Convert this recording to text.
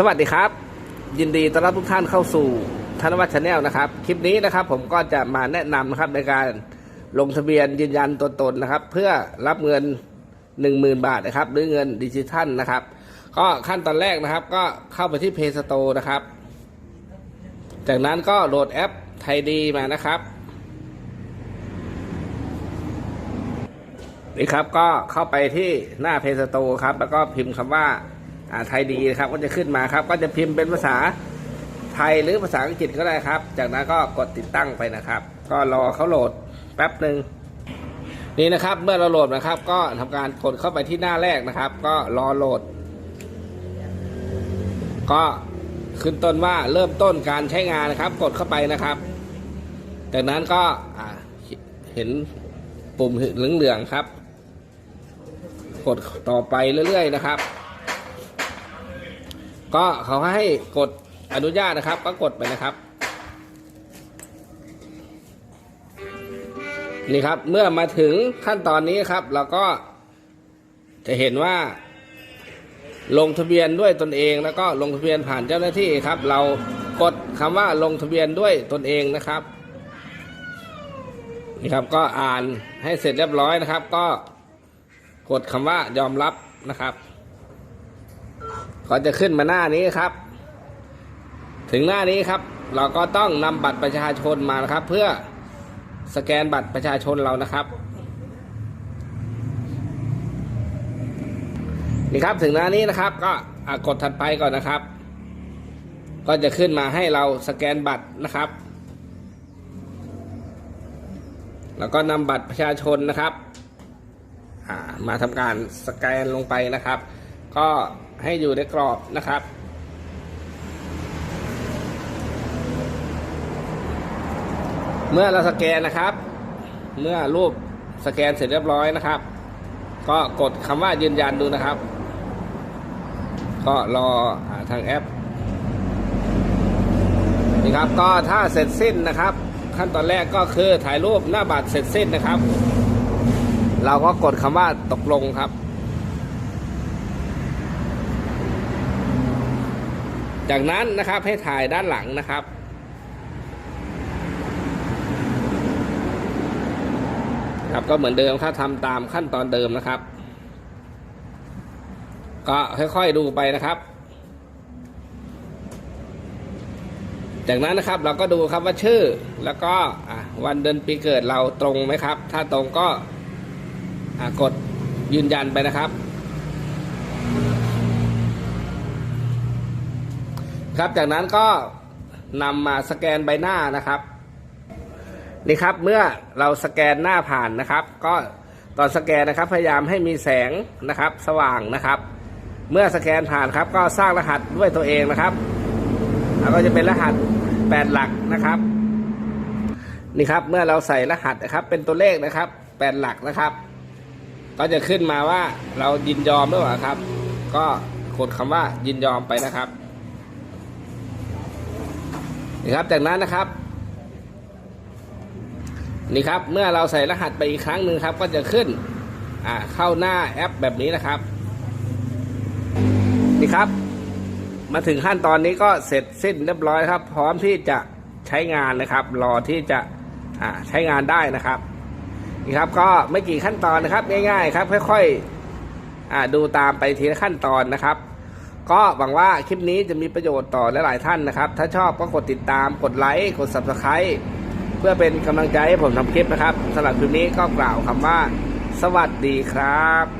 สวัสดีครับ ยินดีต้อนรับทุกท่านเข้าสู่ธนวัฒน์ชาแนลนะครับ คลิปนี้นะครับผมก็จะมาแนะนำนะครับในการลงทะเบียนยืนยันตัวตนนะครับ เพื่อรับเงิน 10,000 บาทนะครับ หรือเงินดิจิทัลนะครับ ก็ขั้นตอนแรกนะครับ ก็เข้าไปที่ Play Store นะครับ จากนั้นก็โหลดแอปไทยดีมานะครับนี่ครับก็เข้าไปที่หน้าเพจสโตครับ แล้วก็พิมพ์คำว่า ไทยดีนะครับก็จะขึ้นมาครับ ก็จะพิมพ์เป็นภาษาไทยหรือภาษาอังกฤษก็ได้ครับ จากนั้นก็กดติดตั้งไปนะครับ ก็รอเขาโหลดแป๊บหนึ่งนี่นะครับ เมื่อเราโหลดนะครับ ก็ทำการกดเข้าไปที่หน้าแรกนะครับ ก็รอโหลด ก็ขึ้นต้นว่าเริ่มต้นการใช้งานนะครับ กดเข้าไปนะครับ จากนั้นก็เห็นปุ่มเหลืองๆครับ กดต่อไปเรื่อยๆนะครับ ก็เขาให้กดอนุญาตนะครับ ก็กดไปนะครับ นี่ครับเมื่อมาถึงขั้นตอนนี้ครับเราก็จะเห็นว่า ลงทะเบียนด้วยตนเองแล้วก็ลงทะเบียนผ่านเจ้าหน้าที่ครับ เรากดคำว่าลงทะเบียนด้วยตนเองนะครับนี่ครับก็อ่านให้เสร็จเรียบร้อยนะครับ ก็กดคำว่ายอมรับนะครับ ก็จะขึ้นมาหน้านี้ครับ ถึงหน้านี้ครับ เราก็ต้องนำบัตรประชาชนมานะครับ เพื่อสแกนบัตรประชาชนเรานะครับ นี่ครับถึงหน้านี้นะครับ ก็กดถัดไปก่อนนะครับ ก็จะขึ้นมาให้เราสแกนบัตรนะครับ แล้วก็นำบัตรประชาชนนะครับ มาทำการสแกนลงไปนะครับ ก็ให้อยู่ในกรอบนะครับ เมื่อเราสแกนนะครับ เมื่อรูปสแกนเสร็จเรียบร้อยนะครับ ก็กดคำว่ายืนยันดูนะครับ ก็รอทางแอปนี่ครับก็ถ้าเสร็จสิ้นนะครับ ขั้นตอนแรกก็คือถ่ายรูปหน้าบัตรเสร็จสิ้นนะครับ เราก็กดคำว่าตกลงครับ จากนั้นนะครับให้ถ่ายด้านหลังนะครับ ครับก็เหมือนเดิมครับทำตามขั้นตอนเดิมนะครับ ก็ค่อยๆดูไปนะครับ จากนั้นนะครับเราก็ดูครับว่าชื่อ แล้วก็วันเดือนปีเกิดเราตรงไหมครับ ถ้าตรงก็กดยืนยันไปนะครับ ครับ จากนั้นก็นำมาสแกนใบหน้านะครับนี่ครับเมื่อเราสแกนหน้าผ่านนะครับ ก็ตอนสแกนนะครับพยายามให้มีแสงนะครับ สว่างนะครับ เมื่อสแกนผ่านครับ ก็สร้างรหัสด้วยตัวเองนะครับแล้วก็จะเป็นรหัส 8 หลักนะครับนี่ครับเมื่อเราใส่รหัสนะครับ เป็นตัวเลขนะครับ 8 หลักนะครับ ก็จะขึ้นมาว่าเรายินยอมหรือเปล่าครับ ก็กดคำว่ายินยอมไปนะครับ นี่ครับ จากนั้นนะครับ นี่ครับ เมื่อเราใส่รหัสไปอีกครั้งหนึ่งครับ ก็จะขึ้น อ่าเข้าหน้าแอปแบบนี้นะครับ นี่ครับ มาถึงขั้นตอนนี้ก็เสร็จสิ้นเรียบร้อยครับ พร้อมที่จะใช้งานนะครับ รอที่จะอ่าใช้งานได้นะครับนี่ครับ ก็ไม่กี่ขั้นตอนนะครับ ง่าย ๆ ครับ ค่อย ๆอ่าดูตามไปทีละขั้นตอนนะครับ ก็หวังว่าคลิปนี้จะมีประโยชน์ต่อหลายๆท่านนะครับ ถ้าชอบก็กดติดตาม กดไลค์ กด subscribe เพื่อเป็นกำลังใจให้ผมทำคลิปนะครับสำหรับคลิปนี้ก็กล่าวคำว่า สวัสดีครับ